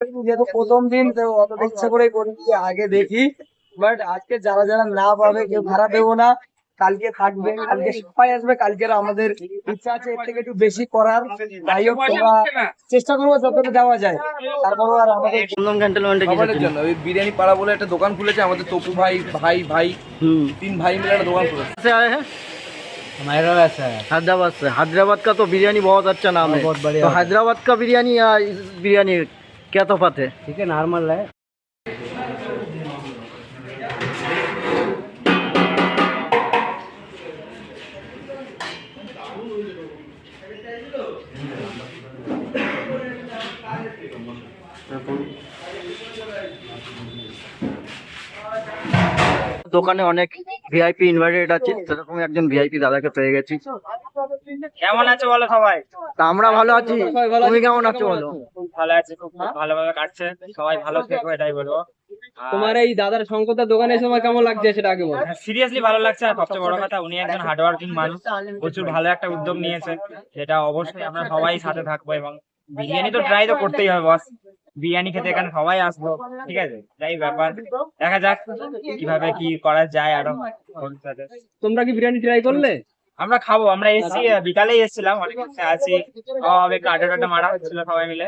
যেহেতু প্রথম দিন তো অতটা ইচ্ছা করে করি যে আগে দেখি বাট আজকে যারা যারা না পাবে কেউ খারাপ দেবো না কালকে থাকবে কালকে সবাই আসবে কালকে আমাদের ইচ্ছা আছে এর থেকে একটু বেশি করার যাই হোক তোমরা চেষ্টা করবো যতটা দেওয়া যায় তারপর আর আমাদের চন্দন ক্যান্টনমেন্টে খাবারের জন্য ওই বিরিয়ানি পাড়া বলে একটা দোকান খুলেছে আমাদের তপু ভাই ভাই ভাই हम्म তিন ভাই মিলে একটা দোকান খুলেছে से आए हैं हैदराबाद से हैदराबाद से हैदराबाद का तो बिरयानी बहुत अच्छा नाम है बहुत बढ़िया तो होता है। हैदराबाद का बिरयानी या इस बिरयानी क्या तफात है ठीक है नॉर्मल है দোকানে অনেক ভিআইপি ইনভাইটেড আছে সেরকম একজন ভিআইপি দাদাকে পেয়ে গেছি কেমন আছো বলো সবাই? তা আমরা ভালো আছি। তুমি কেমন আছো বলো? খুব ভালো আছে খুব ভালোভাবে কাটছে। সবাই ভালো থেকো এটাই বলব। তোমার এই দাদার শঙ্করদার দোকানে এসে আমার কেমন লাগছে সেটা আগে বল। সিরিয়াসলি ভালো লাগছে। আর সবচেয়ে বড় কথা উনি একজন হার্ডওয়ার্কিং মানুষ প্রচুর ভালো একটা উদ্যোগ নিয়েছে। যেটা অবশ্যই আমরা সবাই সাথে থাকব এবং বিরিয়ানি তো ট্রাই তো করতেই হবে বস বিরিয়ানি খেতে এখানে সবাই আসব ঠিক আছে? যাই ব্যাপার। দেখা যাক কীভাবে কি করা যায় আরও। তোমরা কি বিরিয়ানি ট্রাই করলে? আমরা খাব আমরা এসছি বিকালেই এসেছিলাম অনেক আছি। খাওয়া হবে কাটা টাটা মারা হচ্ছিল সবাই মিলে।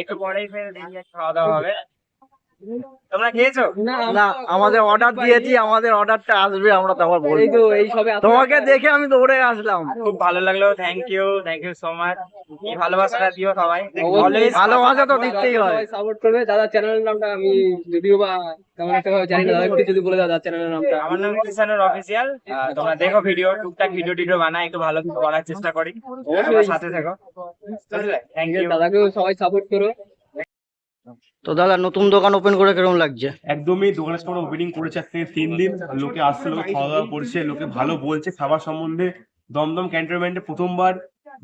একটু পরেই ফের খাওয়া দাওয়া হবে। তোমরা খেয়েছো? না আমাদের অর্ডার দিয়েছি আমাদের অর্ডারটা আসবে আমরা তারপর এই বলব। তো এই সবে তোমাকে দেখে আমি দৌড়ে আসলাম। খুব ভালো লাগল thank you thank you so much এই ভালোবাসাটা দিও সবাই। ভালোবাসা তো দিতেই হয়। সাপোর্ট করবে দাদা চ্যানেলের নামটা আমি যদিও বা তেমন একটা জানি না একটু যদি বলে দাও দাদা চ্যানেলের নামটা। আমার নাম কিষানুর অফিসিয়াল তোমরা দেখো ভিডিও টুকটাক ভিডিও টিডিও বানাই একটু ভালো করার চেষ্টা করি। সাথে থেকো। থ্যাংক ইউ দাদাকেও সবাই সাপোর্ট করো। তো দাদা নতুন দোকান ওপেন করে কীরকম লাগছে? একদমই দোকানের সামনে ওপেনিং করেছে আজকে তিন দিন। লোকে আসছে লোকে খাওয়া দাওয়া করছে লোকে ভালো বলছে খাবার সম্বন্ধে দমদম ক্যান্টনমেন্টে প্রথমবার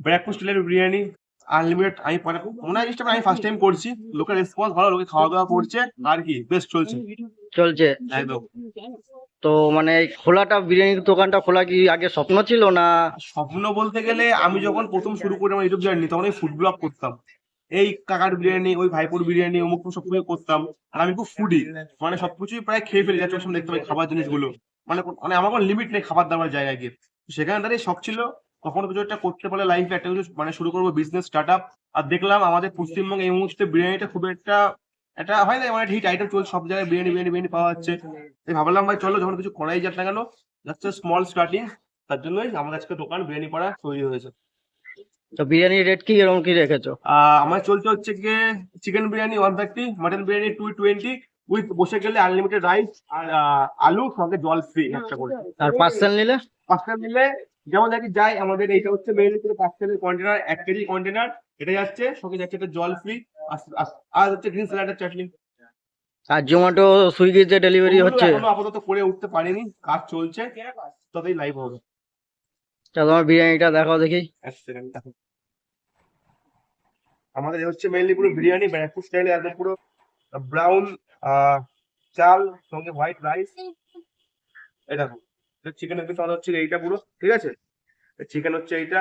ব্র্যাকফুট স্টাইলের বিরিয়ানি আনলিমিটেড আমি পরে মনে হয় আমি ফার্স্ট টাইম করছি। লোকের রেসপন্স ভালো লোকে খাওয়া দাওয়া করছে আর কি বেশ চলছে। চলছে? একদম। তো মানে খোলাটা বিরিয়ানির দোকানটা খোলা কি আগে স্বপ্ন ছিল না? স্বপ্ন বলতে গেলে আমি যখন প্রথম শুরু করি আমার ইউটিউব জার্নি তখন আমি ফুড ব্লগ করতাম। এই কাকার বিরিয়ানি, ওই ভাইপুর বিরিয়ানি, অমুক সব কিছু করতাম। আর আমি খুব ফুডি মানে সবকিছুই প্রায় খেয়ে ফেলি যাচ্ছে সামনে দেখতে পাই খাবার জিনিসগুলো। মানে মানে আমার কোনো লিমিট নেই খাবার দাবার জায়গায় গিয়ে। সেখানে দাঁড়িয়ে শখ ছিল, কখনো কিছু একটা করতে পারলে লাইফে একটা কিছু মানে শুরু করব বিজনেস স্টার্ট আপ আর দেখলাম আমাদের পশ্চিমবঙ্গে এই মুহূর্তে বিরিয়ানিটা খুব একটা একটা হয় না মানে হিট আইটেম চলছে, সব জায়গায় বিরিয়ানি বিরিয়ানি বিরিয়ানি পাওয়া যাচ্ছে। তাই ভাবলাম ভাই, চলো যখন কিছু করাই যাক না কেন যাচ্ছে স্মল স্টার্টিং তার জন্যই আমাদের আজকে দোকান, বিরিয়ানি পাড়া তৈরি হয়েছে। তো বিরিয়ানির রেট কি এরকম কি রেখেছো? আহ, আমার চলছে হচ্ছে গিয়ে chicken biryani one thirty mutton biryani two twenty with বসে গেলে আনলিমিটেড রাইস আর আলু সঙ্গে জল ফ্রি একটা করে। আর পার্সেল নিলে? পাঁচটা নিলে যেমন দেখি যাই আমাদের এইটা হচ্ছে মেনলি পুরো পাঁচটার কন্টেনার এক কেজি কন্টেনার এটা যাচ্ছে সঙ্গে যাচ্ছে একটা জল ফ্রি আর হচ্ছে গ্রিন স্যালাডের চাটনি আর জোম্যাটো সুইগিতে ডেলিভারি হচ্ছে? এখনও আপাতত করে উঠতে পারিনি কাজ চলছে তবেই লাইভ হবে। তা তোমার বিরিয়ানিটা দেখাও দেখি। আমাদের হচ্ছে মেইনলি পুরো বিরিয়ানি ব্র্যাকফুট স্টাইলে একদম পুরো ব্রাউন চাল সঙ্গে হোয়াইট রাইস এটা দেখো চিকেন পিস আমাদের হচ্ছে এইটা পুরো ঠিক আছে? চিকেন হচ্ছে এইটা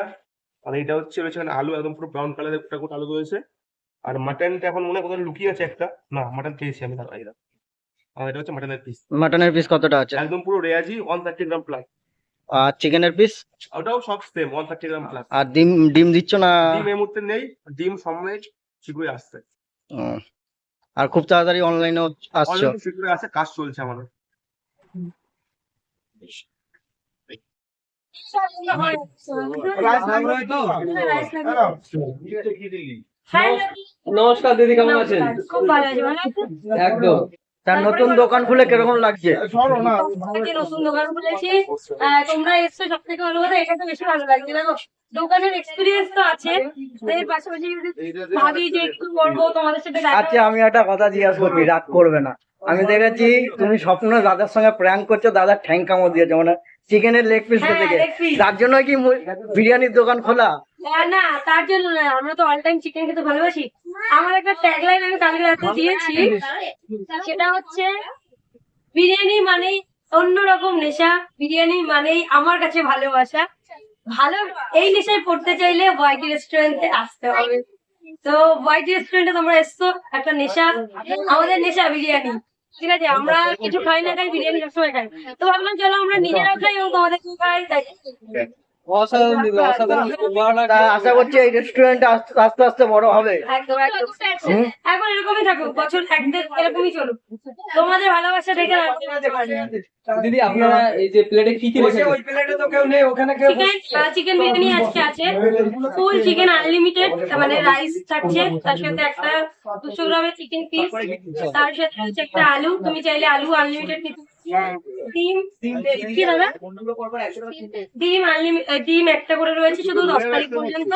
আর এইটা হচ্ছে এখানে আলু একদম পুরো ব্রাউন কালারের গোটা গোটা আলু রয়েছে। আর মাটনটা এখন মনে কোথাও লুকিয়ে আছে একটা না মাটন খেয়েছি আমি আর এটা হচ্ছে মাটনের পিস মাটনের পিস কতটা আছে? একদম পুরো রেয়াজি ওয়ান থার্টি গ্রাম প্লাস আর চিকেনের পিস ওটাও সব same one thirty gram plus আর ডিম ডিম দিচ্ছ না? ডিম এই মুহূর্তে নেই ডিম সময় শীঘ্রই আসছে। আর খুব তাড়াতাড়ি অনলাইনেও আসছো। শীঘ্রই আসে কাজ চলছে আমাদের। নমস্কার দিদি কেমন আছেন? খুব ভালো আছে একদম। তার নতুন দোকান খুলে কীরকম লাগছে? আজকে নতুন দোকান খুলেছি। তোমরা এসছো সব থেকে ভালো কথা এটা তো বেশি ভালো লাগছে দেখো। দোকানের এক্সপিরিয়েন্স তো আছে। এর পাশাপাশি ভাবি যে একটু করব তোমাদের সাথে আচ্ছা আমি একটা কথা জিজ্ঞাসা করবি রাগ করবে না। আমি দেখেছি তুমি স্বপ্ন দাদার সঙ্গে প্র্যাঙ্ক করছ দাদা ঠ্যাং কামড় দিয়েছে মানে চিকেনের লেগ পিস থেকে। তার জন্য কি বিরিয়ানির দোকান খোলা? না, না তার জন্য না আমরা তো অল টাইম চিকেন খেতে ভালোবাসি। আমার একটা ট্যাগলাইন আমি কালকে রাতে দিয়েছি। সেটা হচ্ছে বিরিয়ানি মানেই অন্যরকম নেশা বিরিয়ানি মানেই আমার কাছে ভালোবাসা। ভালো এই নেশায় পড়তে চাইলে ওয়াইটি রেস্টুরেন্টে আসতে হবে। তো হোয়াইট রেস্টুরেন্টে তোমরা এসছো একটা নেশা আমাদের নেশা বিরিয়ানি। ঠিক আছে আমরা কিছু খাই না খাই বিরিয়ানি সবসময় খাই। তো ভাবলাম চলো আমরা নিজেরা খাই এবং তোমাদেরকে খাই তাই। অসাধারণ দিদি অসাধারণ ভালো তা লাগছে আশা করছি এই রেস্টুরেন্ট আস্তে আস্তে বড় হবে। একদম একদম। এখন এরকমই থাকুক বছর এক এরকমই চলুক। তোমাদের ভালোবাসা দেখে দিদি আপনারা এই যে প্লেটে কি কি রেখেছেন? ওই প্লেটে তো কেউ নেই ওখানে কেউ চিকেন বিরিয়ানি আজকে আছে। ফুল চিকেন আনলিমিটেড মানে রাইস থাকছে তার সাথে একটা দুশো গ্রামের চিকেন পিস তার সাথে হচ্ছে একটা আলু। তুমি চাইলে আলু আনলিমিটেড দাদা ডিম আনলিমিটেড ডিম একটা করে রয়েছে শুধু দশ তারিখ পর্যন্ত।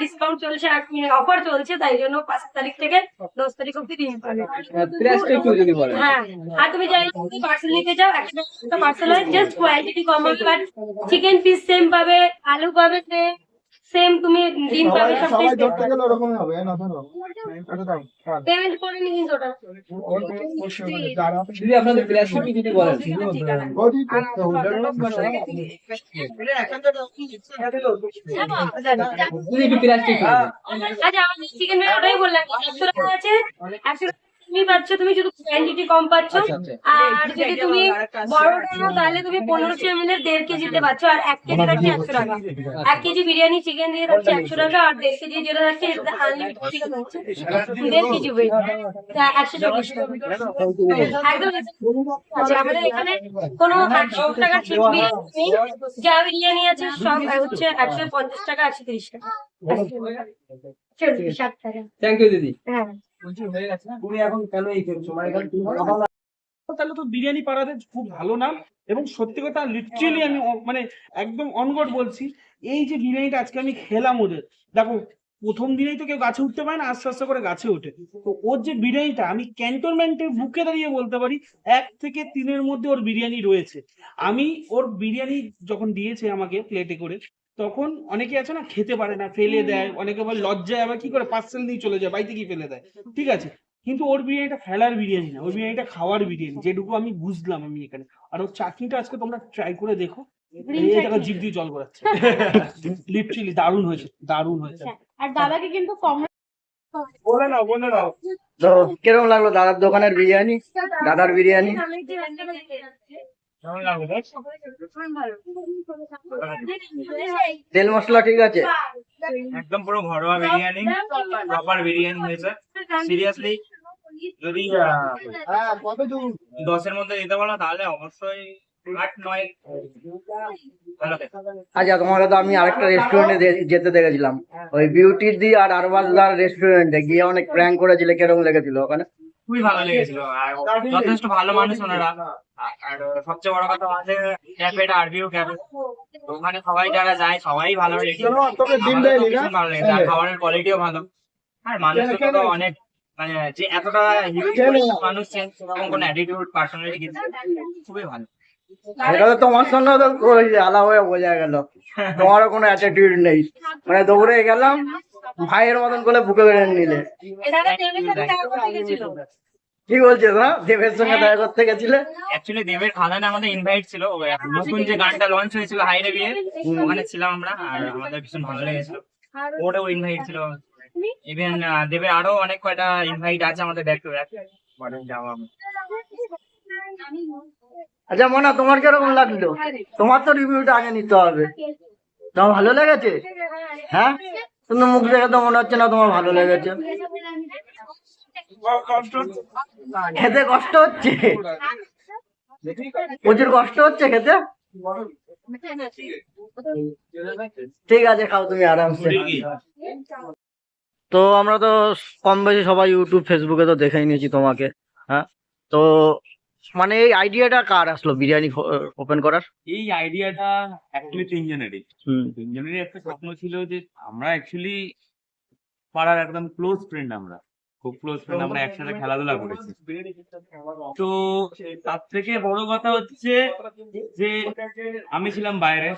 ডিসকাউন্ট চলছে অফার চলছে তাই জন্য পাঁচ তারিখ থেকে দশ তারিখ অব্দি ডিম পাবে বলেন। হ্যাঁ আর তুমি পার্সেল নিতে চাও একটা পার্সেল হয় জাস্ট কোয়ান্টিটি কম হবে বাট চিকেন পিস সেম পাবে আলু পাবে সেম সেম তুমি ডিম পাবে সব পেমেন্ট করে নি কিন্তু ওটা। দিদি আপনাদের প্রাইসটা কি যদি বলেন একটু বলেন। আচ্ছা আমাদের চিকেন ওটাই বললাম। একশো টাকা আছে একশো টাকা তুমি পাচ্ছ তুমি শুধু কোয়ান্টিটি কম পাচ্ছ। আচ্ছা, আচ্ছা। আর যদি তুমি বড়টা নাও তাহলে তুমি পনেরোশো এমএল এর দেড় কেজিতে পাচ্ছ আর এক কেজি থাকছে একশো টাকা। এক কেজি বিরিয়ানি চিকেন দিয়ে থাকছে একশো টাকা আর দেড় কেজি যেটা থাকছে আনলিমিটেড চিকেন হচ্ছে দেড় কেজি ওয়েট একশো চল্লিশ টাকা। একদম। আচ্ছা আমাদের এখানে কোনো একশো টাকা ঠিক বিরিয়ানি নেই। যা বিরিয়ানি আছে সব হচ্ছে একশো পঞ্চাশ টাকা একশো তিরিশ টাকা। চল্লিশ ষাট টাকা থ্যাংক ইউ দিদি। হ্যাঁ? তুমি এখন কেন এই করছ মানে তাহলে তো বিরিয়ানি পাড়াতে খুব ভালো নাম এবং সত্যি কথা লিটারেলি আমি মানে একদম অনগট বলছি এই যে বিরিয়ানিটা আজকে আমি খেলাম ওদের। দেখো প্রথম দিনেই তো কেউ গাছে উঠতে পারে না আস্তে আস্তে করে গাছে ওঠে। তো ওর যে বিরিয়ানিটা আমি ক্যান্টনমেন্টের বুকে দাঁড়িয়ে বলতে পারি এক থেকে তিনের মধ্যে ওর বিরিয়ানি রয়েছে। আমি ওর বিরিয়ানি যখন দিয়েছে আমাকে প্লেটে করে তখন অনেকে আছে না খেতে পারে না ফেলে দেয় অনেকে আবার লজ্জায় আবার কি করে পার্সেল নিয়ে চলে যায় বাড়িতে কি ফেলে দেয়। ঠিক আছে? কিন্তু ওর বিরিয়ানিটা ফেলার বিরিয়ানি না ওর বিরিয়ানিটা খাওয়ার বিরিয়ানি যেটুকু আমি বুঝলাম আমি এখানে। আর ওর চাটনিটা আজকে তোমরা ট্রাই করে দেখো। জিভ দিয়ে জল গড়াচ্ছে। লিপ চিলি দারুণ হয়েছে দারুণ হয়েছে। আর দাদাকে কিন্তু কম বলে নাও বলে নাও। তো কীরকম লাগল দাদার দোকানের বিরিয়ানি? দাদার বিরিয়ানি? তেল মশলা ঠিক আছে? একদম পুরো ঘরোয়া বিরিয়ানি প্রপার বিরিয়ানি হয়েছে। সিরিয়াসলি যদি দশের মধ্যে দিতে বলো তাহলে অবশ্যই। আচ্ছা তোমাকে তো আমি আরেকটা রেস্টুরেন্টে যেতে দেখেছিলাম। ওই বিউটির দি আর আরবাজদার রেস্টুরেন্টে গিয়ে অনেক প্র্যাঙ্ক করেছিলে কীরকম লেগেছিল ওখানে? খুবই ভালো লেগেছিল যথেষ্ট ভালো মানুষ ওনারা। আর- সবচেয়ে বড় কথা আমাদের ক্যাফেটা আরবিও ক্যাফে। ওখানে সবাই যারা যায় সবাই ভালো ভালো লেগেছে আর খাবারের কোয়ালিটিও ভালো। আর মানুষটা তো অনেক মানে যে এতটা মানুষ সেরকম কোনো অ্যাটিটিউড পার্সোনালিটি কিছু খুবই ভালো। এটা তো তোমার সঙ্গে তো করেছি আলাদা হয়ে বোঝা গেল। তোমারও কোনো অ্যাটিটিউড নেই। মানে দৌড়ে গেলাম ভাইয়ের মতন করে বুকে বেড়ে নিলে। কি বলছিস না দেবের সঙ্গে দেখা করতে গেছিলে? অ্যাকচুয়ালি দেবের খাদানে আমাদের ইনভাইট ছিল। নতুন যে গানটা লঞ্চ হয়েছিল হাইরে বিয়ে ওখানে ছিলাম আমরা আর আমাদের ভীষণ ভালো লেগেছিল। ওটাও ইনভাইট ছিল। ইভেন আরও অনেক কয়টা ইনভাইট আছে আমাদের ব্যাক টু ব্যাক যাওয়া আচ্ছা মনা তোমার কীরকম লাগল? তোমার তো রিভিউটা আগে নিতে হবে। তোমার ভালো লেগেছে? হ্যাঁ। কিন্তু মুখ দেখে তো মনে হচ্ছে না তোমার ভালো লেগেছে। খেতে কষ্ট হচ্ছে? প্রচুর কষ্ট হচ্ছে খেতে? ঠিক আছে খাও তুমি আরামসে। তো আমরা তো কম বেশি সবাই ইউটিউব ফেসবুকে তো দেখেই নিয়েছি তোমাকে হ্যাঁ? তো মানে এই আইডিয়াটা কার আসলো বিরিয়ানি ওপেন করার? এই আইডিয়াটা অ্যাকচুয়ালি তিনজনেরই। তিনজনেরই একটা স্বপ্ন ছিল যে আমরা অ্যাকচুয়ালি পাড়ার একদম ক্লোজ ফ্রেন্ড আমরা। খুব ক্লোজ ফ্রেন্ড আমরা একসাথে খেলাধুলা করেছি। তো তার থেকে বড় কথা হচ্ছে যে আমি ছিলাম বাইরে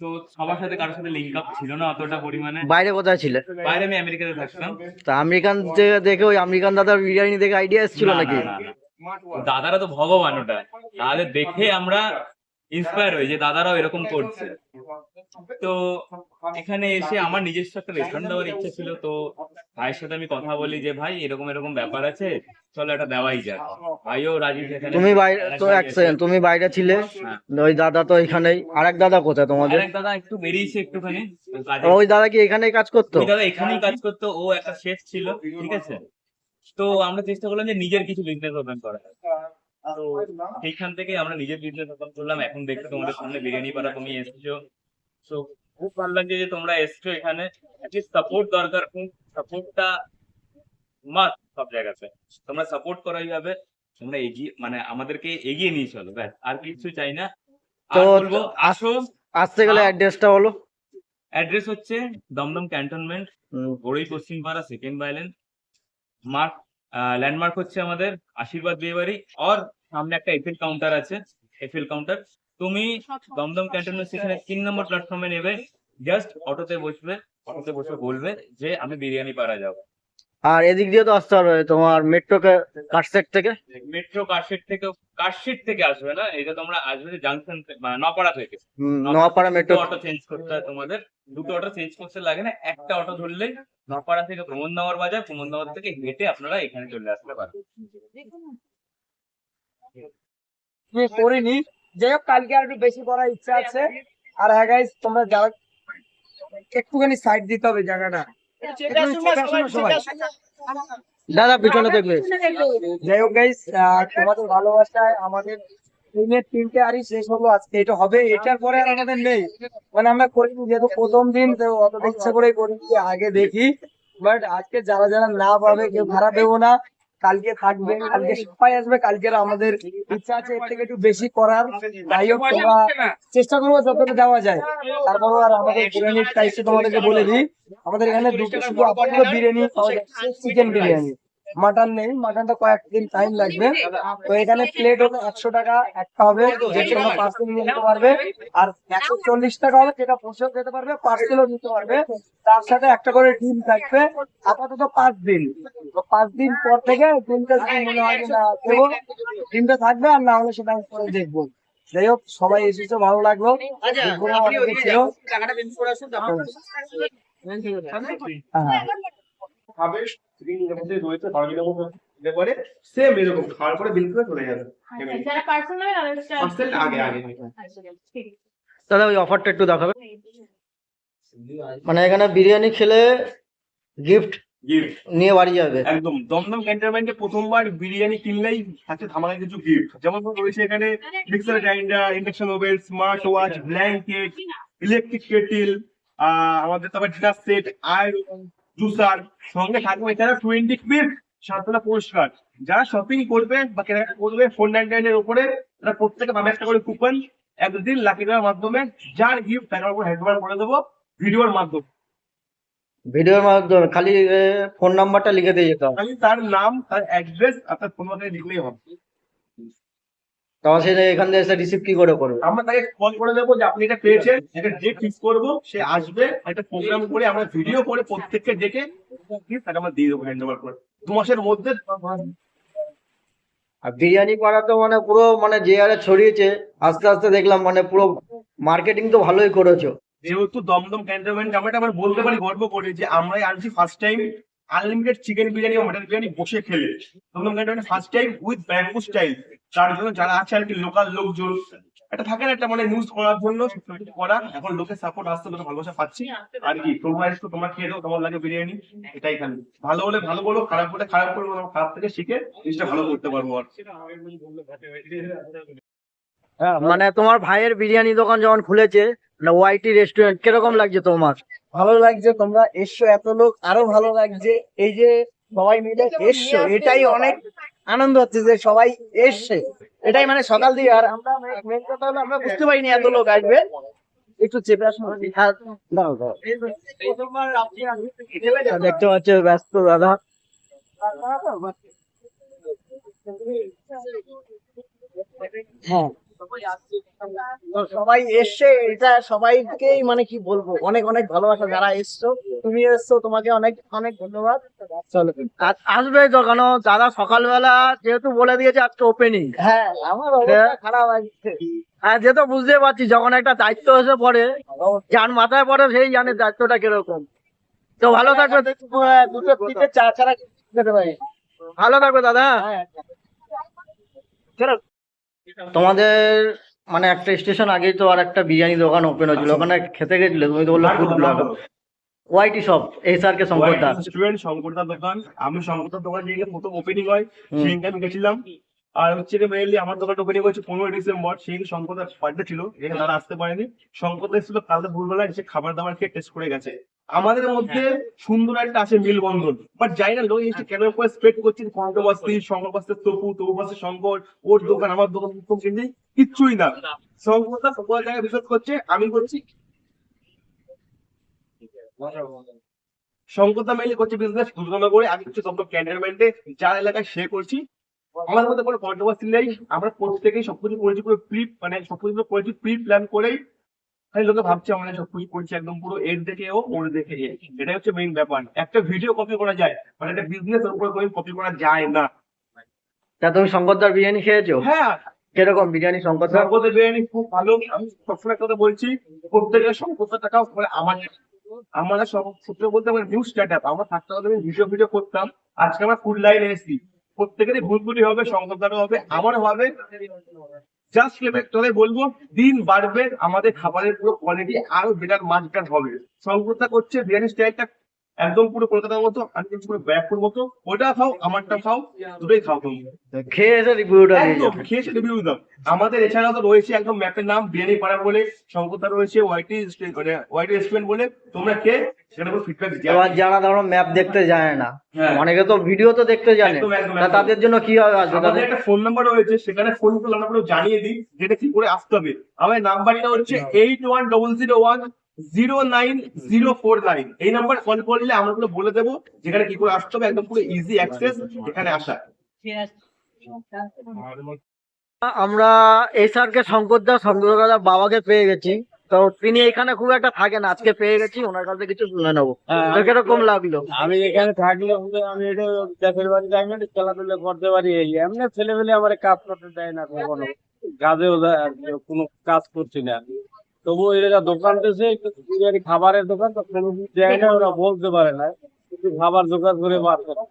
তো সবার সাথে কারোর সাথে লিঙ্ক আপ ছিল না অতটা পরিমাণে। বাইরে কোথায় ছিলে? বাইরে আমি আমেরিকাতে থাকতাম। তা আমেরিকান থেকে দেখে ওই আমেরিকান দাদার বিরিয়ানি দেখে আইডিয়া এসেছিল নাকি। দাদারা তো ভগবান ওটা। তাদের দেখে আমরা ইন্সপায়ার হই যে দাদারাও এরকম করছে। তো এখানে এসে আমার নিজস্ব একটা রেস্টুরেন্ট দেওয়ার ইচ্ছা ছিল তো ভাইয়ের সাথে আমি কথা বলি যে ভাই এরকম এরকম ব্যাপার আছে চলো এটা দেওয়াই যাক। ভাইও রাজি সেখানে তুমি বাইরে তো এক সেকেন্ড তুমি বাইরে ছিলে হ্যাঁ। ওই দাদা তো এখানেই। আরেক দাদা কোথায় তোমাদের? আরেক দাদা একটু বেরিয়েছে একটুখানি ওই দাদা কি এখানেই কাজ করতো? ওই দাদা এখানেই কাজ করতো ও একটা শেফ ছিল ঠিক আছে? তো আমরা চেষ্টা করলাম যে নিজের কিছু বিজনেস ওপেন করা তো সেইখান থেকে আমরা নিজের বিজনেস ওপেন করলাম। এখন দেখতে তোমাদের সামনে বিরিয়ানি পাড়া তুমি এসছো। তো খুব ভালো লাগছে যে তোমরা এসছো এখানে। সাপোর্ট দরকার সাপোর্টটা মাস্ট সব জায়গাতে। তোমরা সাপোর্ট করাই হবে তোমরা এগিয়ে মানে আমাদেরকে এগিয়ে নিয়ে চলো ব্যাস। আর কিছু চাই না। তো- বলব আসো। আসতে গেলে অ্যাড্রেসটা বলো। অ্যাড্রেস হচ্ছে দমদম ক্যান্টনমেন্ট বড়ই Paschimpara second bylane mark landmark হচ্ছে আমাদের আশীর্বাদ বিয়েবাড়ি আর সামনে একটা এফএল কাউন্টার আছে এফএল কাউন্টার তুমি দমদম ক্যান্টনমেন্ট স্টেশনের তিন নম্বর প্ল্যাটফর্মে নেবে জাস্ট অটোতে বসবে, অটোতে বসে বলবে যে, আমি বিরিয়ানি পাড়া যাব। আর এদিক দিয়ে তো আসতে হবে তোমার মেট্রো কাটসেট থেকে? মেট্রো কারশেড থেকে কারশেড থেকে আসবে না এটা তোমরা আসবে জাংশন মানে নপাড়া থেকে। Hmm, Noapara metro auto change করতে হয় তোমাদের দুটো অটো চেঞ্জ করতে লাগে না একটা অটো ধরলেই নপাড়া থেকে প্রমোদনগর বাজার প্রমোদনগর থেকে হেঁটে আপনারা এখানে চলে আসতে পারেন। করিনি যাই হোক কালকে আর একটু বেশি করার ইচ্ছা আছে। আর হ্যাঁ গাইস তোমরা যারা একটুখানি সাইড দিতে হবে জায়গাটা। দাদা পিছনে দেখবে। যাই হোক গাইস তোমাদের ভালোবাসায় আমাদের টিমের তিনটে আরই শেষ হলো আজকে এটা হবে এটার পরে আর আমাদের নেই। মানে আমরা করিনি যেহেতু প্রথম দিন তো অত ইচ্ছা করে করি যে আগে দেখি। বাট আজকে যারা যারা না পাবে কেউ ভাড়া দেবো না। কালকে থাকবে কালকে সবাই আসবে কালকে আমাদের ইচ্ছা আছে এর থেকে একটু বেশি করার। যাই হোক তোমরা চেষ্টা করব যতটা দেওয়া যায়। তারপর আর আমাদের বিরিয়ানির টাইপে তোমাদেরকে বলে দিই। আমাদের এখানে দুটো শুধু আপাতত বিরিয়ানি পাওয়া যাচ্ছে চিকেন বিরিয়ানি। মাটন নেই মাটনটা কয়েকদিন টাইম লাগবে। তো এখানে প্লেট হলো একশো টাকা একটা হবে যেটা তোমরা পার্সেল নিয়ে নিতে পারবে। আর একশো চল্লিশ টাকা হবে যেটা বসেও খেতে পারবে পার্সেলও নিতে পারবে। তার সাথে একটা করে ডিম থাকবে আপাতত পাঁচ দিন। তো পাঁচ দিন পর থেকে ডিমটা মনে হয় না দেবো ডিমটা থাকবে আর না হলে সেটা আমি পরে দেখব। যাই হোক সবাই এসেছে ভালো লাগল। অনেকে ছিল। হ্যাঁ। খাবে মধ্যে রয়েছে বারোটার মধ্যে দিতে পারে সেম এরকম খাওয়ার পরে বিল করে চলে যাবে। যারা পার্সেল পার্সেল আগে আগে দাদা ওই অফারটা একটু দেখাবে। মানে এখানে বিরিয়ানি খেলে গিফট গিফট নিয়ে বাড়ি যাবে। একদম দমদম ক্যান্টনমেন্টে প্রথমবার বিরিয়ানি কিনলেই থাকছে ধামাকা কিছু গিফট যেমন রয়েছে এখানে mixer grinder induction oven smart watch blanket electric kettle আমাদের তারপর ডিনার সেট আয়রন জুসার সঙ্গে থাকবে এছাড়া টোয়েন্টি পিস সাতটা পুরস্কার যারা শপিং করবে বা কেনাকাটা করবে ফোর নাইনটি নাইনের উপরে তারা প্রত্যেকে পাবে একটা করে কুপন একদিন লাকি দেওয়ার মাধ্যমে। যার গিফট তার উপর হ্যান্ড করে দেবো ভিডিওর মাধ্যমে। ভিডিওর মাধ্যমে খালি ফোন নাম্বারটা লিখে দিয়ে যেতে হবে। খালি তার নাম তার অ্যাড্রেস আপনার ফোন নাম্বার লিখলেই হবে। তারপর সে এখান থেকে এসে রিসিভ কি করে করবে? আমরা তাকে কল করে দেবো যে আপনি এটা পেয়েছেন একটা ডেট ফিক্স করব সে আসবে একটা প্রোগ্রাম করে আমরা ভিডিও করে প্রত্যেককে ডেকে তাকে আমরা দিয়ে দেবো হ্যান্ড ওভার করে। দু মাসের মধ্যে আর বিরিয়ানি পাড়া তো মানে পুরো মানে যে হারে ছড়িয়েছে আস্তে আস্তে দেখলাম মানে পুরো মার্কেটিং তো ভালোই করেছ। যেহেতু দমদম ক্যান্টনমেন্ট আমরা এটা আবার বলতে পারি গর্ব করে যে আমরাই আনছি first time unlimited chicken biryani ও মাটন বিরিয়ানি বসে খেলে। Dumdum cantonment first time with bamboo style তার জন্য যারা আছে আর কি লোকাল লোকজন। এটা থাকে না একটা মানে নিউজ করার জন্য করা। এখন লোকের সাপোর্ট আসতে লোকের ভালোবাসা পাচ্ছি। আর কি তোমরা একটু তোমরা খেয়ে দাও কেমন লাগে বিরিয়ানি এটাই খালি। ভালো হলে ভালো বলো খারাপ হলে খারাপ করব খারাপ থেকে শিখে জিনিসটা ভালো করতে পারব আর। মানে তোমার ভাইয়ের বিরিয়ানি দোকান যখন খুলেছে মানে ওয়াইটি রেস্টুরেন্ট কীরকম লাগছে তোমার? ভালো লাগছে তোমরা এসছো এত লোক আরও ভালো লাগছে। এই যে সবাই মিলে এসছো এটাই অনেক আনন্দ হচ্ছে যে সবাই এসছে। এটাই মানে সকাল দিয়ে। আর আমরা বুঝতে পারিনি এত লোক আসবে। একটু চেপে হ্যাঁ। দেখতে ব্যস্ত দাদা। হ্যাঁ। সবাই এসছে, এটা সবাইকেই মানে কি বলব, অনেক অনেক ভালোবাসা যারা এসছো তুমি এসছো, তোমাকে অনেক অনেক ধন্যবাদ। আসবে তো কেন দাদা সকালবেলা যেহেতু বলে দিয়েছে আজকে ওপেনিং হ্যাঁ আমার অবস্থা খারাপ আছে। আর যে তো বুঝতে পারছি যখন একটা দায়িত্ব এসে পড়ে যার মাথায় পড়ে সেই জানে দায়িত্বটা কীরকম। তো ভালো থাকবে। দুটো তিনটে চা ছাড়া ভালো থাকবে দাদা। তোমাদের মানে একটা স্টেশন আগেই তো আর একটা বিরিয়ানি দোকান ওপেন হয়েছিল। ওখানে খেতে গেছিলে? তুমি তো বলল ফুড ব্লগ ওয়াইটি শপ কে শঙ্করদার দোকান। আমি শঙ্করদার দোকান প্রথম ওপেনিং হয় হুম। সেদিনকে আমি গেছিলাম। আর হচ্ছে মেইনলি আমার দোকানটা ওপেনিং হচ্ছে পনেরোই ডিসেম্বর সেদিন শঙ্করদার বার্থডে ছিল এখানে তারা আসতে পারেনি। শঙ্করদা কালকে ভোরবেলা এসে খাবার দাবার খেয়ে টেস্ট করে গেছে। আমাদের মধ্যে সুন্দর একটা আছে মিলবন্ধন। বাট যাই না লোক এসে কেন করে স্প্রেড করছে কন্ট্রোভার্সি শঙ্কর পাশে তপু তপু পাশে শঙ্কর ওর দোকান আমার দোকান কিচ্ছুই না। শঙ্করদা সকল জায়গায় বিশ্বাস করছে আমি করছি শঙ্করদা মেইলি করছে বিজনেস দুর্গানগরে আমি হচ্ছে দমদম ক্যান্টনমেন্টে যার এলাকায় সে করছি। আমাদের মধ্যে কোনো কন্ট্রোভার্সি নেই আমরা প্রত্যেকেই সবকিছু করেছি পুরো প্রি মানে সবকিছু করেছি প্রি প্ল্যান করেই। খালি লোকে ভাবছে আমরা সবকিছু করছি একদম পুরো এর দেখে ও ওর দেখে এটাই হচ্ছে মেইন ব্যাপার। একটা ভিডিও কপি করা যায় মানে একটা বিজনেস এর উপরে কোনো কপি করা যায় না। তা তুমি শঙ্করদার বিরিয়ানি খেয়েছো? হ্যাঁ। কীরকম বিরিয়ানি শঙ্করদার? সম্পদের বিরিয়ানি খুব ভালো। আমি সবসময় কথা বলছি প্রত্যেকের সম্পদের টাকা মানে আমার আমরা সব সূত্র বলতে আমার নিউ স্টার্ট আপ আমরা থাকতে হবে ভিডিও ভিডিও করতাম, আজকে আমরা ফুল লাইন এসেছি। প্রত্যেকেরই ভুলভুলি হবে সংশোধন হবে, আমার হবে। জাস্ট তোদের বলব, দিন বাড়বে, আমাদের খাবারের পুরো কোয়ালিটি আরও বেটার মাছ হবে। সংকল্পটা করছে বিরিয়ানি স্টাইলটা একদম পুরো কলকাতার মতো কিন্তু পুরো ব্যাগপুর মতো। ওটা খাও আমারটা খাও দুটোই খাও তুমি। খেয়ে এসে রিভিউটা একদম যাবে। খেয়েছে রিভিউ দাও। আমাদের এছাড়াও তো রয়েছে একদম ম্যাপের নাম বিরিয়ানি পাড়া বলে শঙ্করদা রয়েছে ওয়াইটি মানে ওয়াইটি রেস্টুরেন্ট বলে তোমরা খেয়ে এবার যারা ধরো ম্যাপ দেখতে জানে না হ্যাঁ। অনেকে তো ভিডিও তো দেখতে জানে। তাদের জন্য কি হবে আমাদের একটা ফোন নাম্বার রয়েছে সেখানে ফোন করে আমরা জানিয়ে দিই যেটা কি করে আসতে হবে। আমাদের নাম্বারটা হচ্ছে eight one double zero one zero nine zero four nine. এই নাম্বার কল করলে আমরা পুরো বলে দেবো যেখানে কি করে আসতে হবে একদম পুরো ইজি অ্যাক্সেস এখানে আসা। আমরা এই স্যারকে শঙ্কর দাস শঙ্কর দাদার বাবাকে পেয়ে গেছি। তো তিনি এখানে খুব একটা থাকেন আজকে পেয়ে গেছি ওনার কাছে কিছু শুনে নেব। তো কীরকম লাগল? আমি এখানে থাকলে হলে আমি এটা দেশের বাড়ি যাই না খেলাধুলা করতে পারি এই এমনি ছেলে পেলে আমার কাজ করতে দেয় না কখনো কাজেও দেয় আর কোনো কাজ করছি না। তবু এরা দোকান দিয়েছে খাবারের দোকান ওরা বলতে পারে না। খাবার দোকান করে বার করে।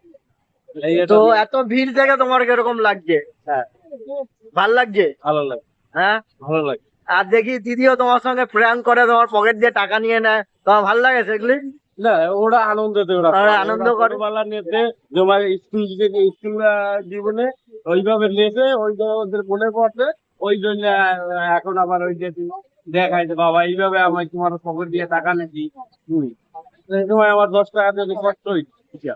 তো এত ভিড় থেকে তোমার কীরকম লাগছে? হ্যাঁ। ভালো লাগছে? ভালো লাগে। হ্যাঁ? ভালো লাগে। আর দেখি দিদিও তোমার সঙ্গে প্র্যাঙ্ক করে তোমার পকেট দিয়ে টাকা নিয়ে নেয়। তোমার ভালো লাগে সেগুলি? না ওরা আনন্দতে ওরা আনন্দ করে। ছোটবেলা নিতে তোমার স্কুল জীবনে ওইভাবে নিতে ওইভাবে ওদের মনে পড়ছে ওই জন্য এখন আবার ওই যে দেখাই যে বাবা এইভাবে আমি তোমার খবর দিয়ে টাকা নিচ্ছি হুম। সেই সময় আমার দশ টাকা যদি কষ্ট হইছে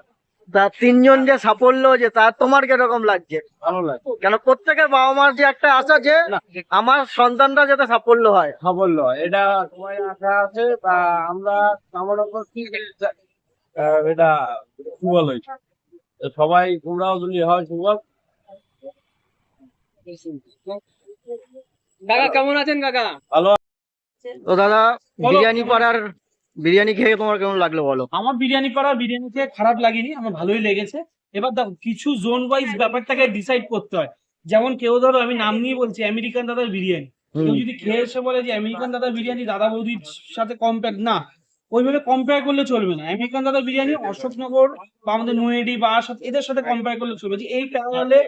তা তিনজন যে সাফল্য যে তার তোমার কীরকম লাগছে? ভালো লাগে কেন প্রত্যেকের বাবা মার যে একটা আশা যে আমার সন্তানরা যাতে সাফল্য হয়? সাফল্য এটা সবাই আশা আছে তা আমরা আমার উপর কি এটা সুবল হয়েছে। সবাই তোমরাও যদি হয় সুবল। কাকা কেমন আছেন কাকা? তো দাদা বিরিয়ানি পাড়ার বিরিয়ানি খেয়ে তোমার কেমন লাগল বলো? আমার বিরিয়ানি করা বিরিয়ানি খেয়ে খারাপ লাগেনি আমার ভালোই লেগেছে। এবার দেখো কিছু জোন ওয়াইজ ব্যাপারটাকে ডিসাইড করতে হয়। যেমন কেউ ধরো আমি নাম নিয়ে বলছি আমেরিকান দাদার বিরিয়ানি। কেউ যদি খেয়ে এসে বলে যে আমেরিকান দাদার বিরিয়ানি দাদা বৌদির সাথে কম্পেয়ার না ওইভাবে কম্পেয়ার করলে চলবে না। আমেরিকান দাদার বিরিয়ানি অশোকনগর বা আমাদের নৈহাটি বা আসাদ এদের সাথে কম্পেয়ার করলে চলবে। যে এই প্যারালে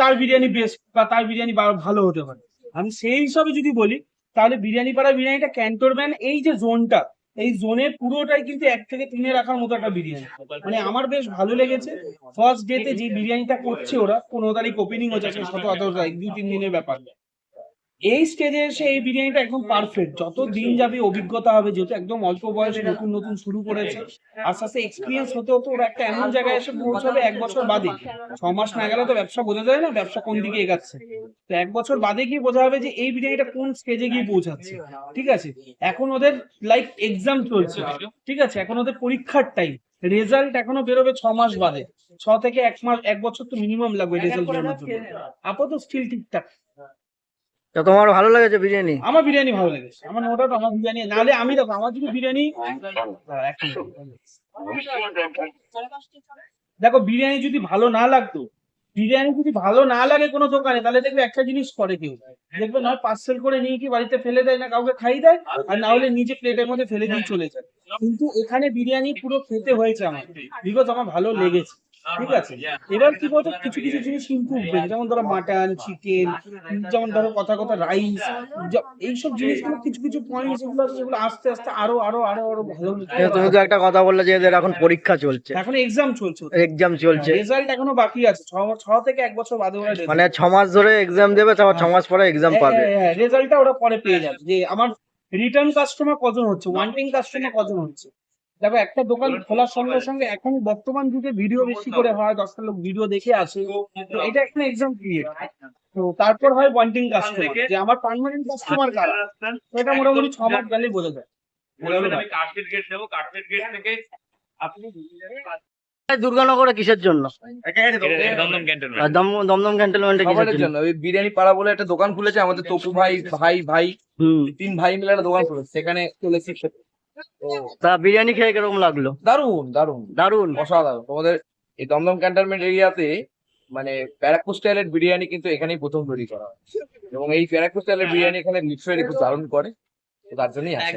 তার বিরিয়ানি বেস্ট বা তার বিরিয়ানি ভালো হতে পারে। আমি সেই হিসাবে যদি বলি, তাহলে বিরিয়ানি পাড়া, বিরিয়ানিটা ক্যান্টনম্যান এই যে জোনটা, এই জোনের পুরোটাই কিন্তু এক থেকে তিনে রাখার মতো একটা বিরিয়ানি। মানে আমার বেশ ভালো লেগেছে। ফার্স্ট ডেতে যে বিরিয়ানিটা করছে ওরা, পনেরো তারিখ ওপেনিং হচ্ছে, সতেরো, আঠারো তারিখ দু তিন দিনের ব্যাপার। এই স্টেজে এসে এই বিরিয়ানিটা একদম পারফেক্ট যত দিন যাবে অভিজ্ঞতা হবে যেহেতু একদম অল্প বয়সে নতুন নতুন শুরু করেছে আস্তে আস্তে এক্সপিরিয়েন্স হতে হতে ওরা একটা এমন জায়গায় এসে পৌঁছাবে এক বছর বাদে। ছ মাস না গেলে তো ব্যবসা বোঝা যায় না ব্যবসা কোন দিকে এগাচ্ছে। তো এক বছর বাদে গিয়ে বোঝা হবে যে এই বিরিয়ানিটা কোন স্টেজে গিয়ে পৌঁছাচ্ছে। ঠিক আছে? এখন ওদের লাইক এক্সাম চলছে। ঠিক আছে? এখন ওদের পরীক্ষার টাইম রেজাল্ট এখনও বেরোবে ছ মাস বাদে। ছ থেকে এক মাস এক বছর তো মিনিমাম লাগবে রেজাল্ট বেরোনোর জন্য। আপাতত স্টিল ঠিকঠাক। তোমার ভালো লেগেছে বিরিয়ানি? আমার বিরিয়ানি ভালো লেগেছে। আমার আমার বিরিয়ানি। নাহলে আমি দেখো, আমার যদি বিরিয়ানি। দেখো, বিরিয়ানি যদি ভালো না লাগতো, বিরিয়ানি যদি ভালো না লাগে কোনো দোকানে, তাহলে দেখবে একটা জিনিস করে কেউ। দেখবে নয় পার্সেল করে নিয়ে কি বাড়িতে ফেলে দেয় না কাউকে খাই দেয়, আর না হলে নিজে প্লেটের মধ্যে ফেলে দিয়ে চলে যায়। কিন্তু এখানে বিরিয়ানি পুরো খেতে হয়েছে আমার। বিকজ আমার ভালো লেগেছে। ঠিক আছে। এবার কি বলতো কিছু কিছু জিনিস ইম্প্রুভমেন্ট যেমন ধরো মাটন চিকেন যেমন ধরো কথা কথা রাইস এইসব জিনিসগুলো কিছু কিছু পয়েন্ট যেগুলো আছে সেগুলো আস্তে আস্তে আরও আরও আরও আরও ভালো তুমি তো একটা কথা বললে যে এদের এখন পরীক্ষা চলছে। এখন এক্সাম চলছে এক্সাম চলছে। রেজাল্ট এখনও বাকি আছে। ছ ছ থেকে এক বছর বাদে ওরা মানে ছ মাস ধরে এক্সাম দেবে তারপর ছ মাস পরে এক্সাম পাবে। রেজাল্টটা ওরা পরে পেয়ে যাবে। যে আমার রিটার্ন কাস্টমার কজন হচ্ছে? ওয়ান্টিং কাস্টমার কজন হচ্ছে? দেখো একটা দোকান খোলার সঙ্গে সঙ্গে এখন বর্তমান যুগে ভিডিও বেশি করে হয় দশটা লোক ভিডিও দেখে আসে। তো এটা একটা এক্সাম পিরিয়ড তো তারপর হয় ওয়ান্টিং কাস্টমার যে আমার পার্মানেন্ট কাস্টমার কারা? এটা মোটামুটি ছ মাস গেলেই বোঝা যায়। দুর্গানগরে কিসের জন্য? দমদম ক্যান্টনমেন্ট কিসের জন্য। ওই বিরিয়ানি পাড়া বলে একটা দোকান খুলেছে আমাদের তপু ভাই ভাই ভাই হুম। তিন ভাই মিলে একটা দোকান খুলেছে। সেখানে চলেছি। তো তা বিরিয়ানি খেয়ে কীরকম লাগল? দারুণ দারুণ দারুণ অসাধারণ। তোমাদের এই দমদম ক্যান্টনমেন্ট এরিয়াতে মানে প্যারাকু স্টাইলের বিরিয়ানি কিন্তু এখানেই প্রথম তৈরি করা হয়। এবং এই প্যারাকু স্টাইলের বিরিয়ানি এখানে লিটারেলি খুব দারুণ করে। তো তার জন্যই আসে